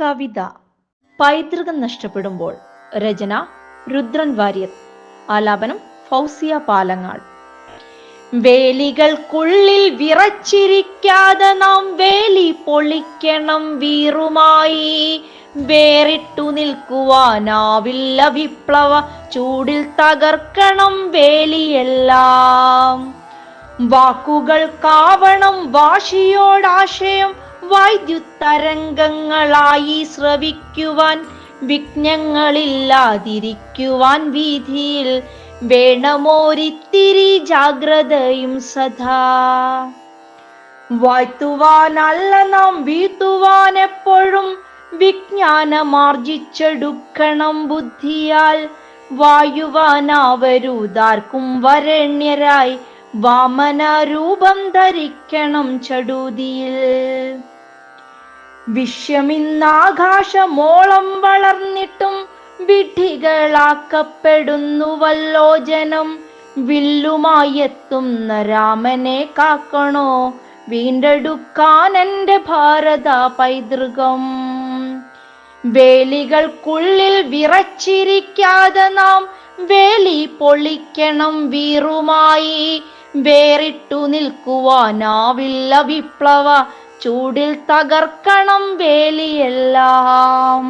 കവിത. പൈതൃകം നഷ്ടപ്പെടുമ്പോൾ. രചന രുദ്രൻ വാര്യർ. ആലാപനം ഫൗസിയ പാലങ്ങാൾ. വേലികൾക്കുള്ളിൽ വിറച്ചിരിക്കാതെ നാം വേലി പൊളിക്കണം വീറുമായി. വേറിട്ടു നിൽക്കുവാനാവില്ല വിപ്ലവ ചൂടിൽ തകർക്കണം വേലിയെല്ലാം. വാക്കുകൾ കാവണം വാശിയോടാശയം വൈദ്യുതരംഗങ്ങളായി ശ്രവിക്കുവാൻ വിഘ്നങ്ങളില്ലാതിരിക്കുവാൻ വീതിയിൽ വേണമോരിത്തിരി ജാഗ്രതയും സദാ. വാഴ്ത്തുവാനല്ല നാം വീഴ്ത്തുവാൻ എപ്പോഴും വിജ്ഞാനമാർജിച്ചെടുക്കണം ബുദ്ധിയാൽ. വായുവാനാവരുതാർക്കും വരണ്യരായി വാമന രൂപം ധരിക്കണം ചടുതിയിൽ. വിശ്വമിന്നാകാശമോളം വളർന്നിട്ടും വിധികളാക്കപ്പെടുന്നുവല്ലോ ജനം വില്ലുമായെത്തുന്ന രാമനെ കാക്കണോ? വീണ്ടെടുക്കാൻ എന്റെ ഭാരത പൈതൃകം. വേലികൾക്കുള്ളിൽ വിറച്ചിരിക്കാതെ നാം വേലി പൊളിക്കണം വീറുമായി. വേറിട്ടു നിൽക്കുവാനാവില്ല വിപ്ലവ ചൂടിൽ തകർക്കണം വേലിയെല്ലാം.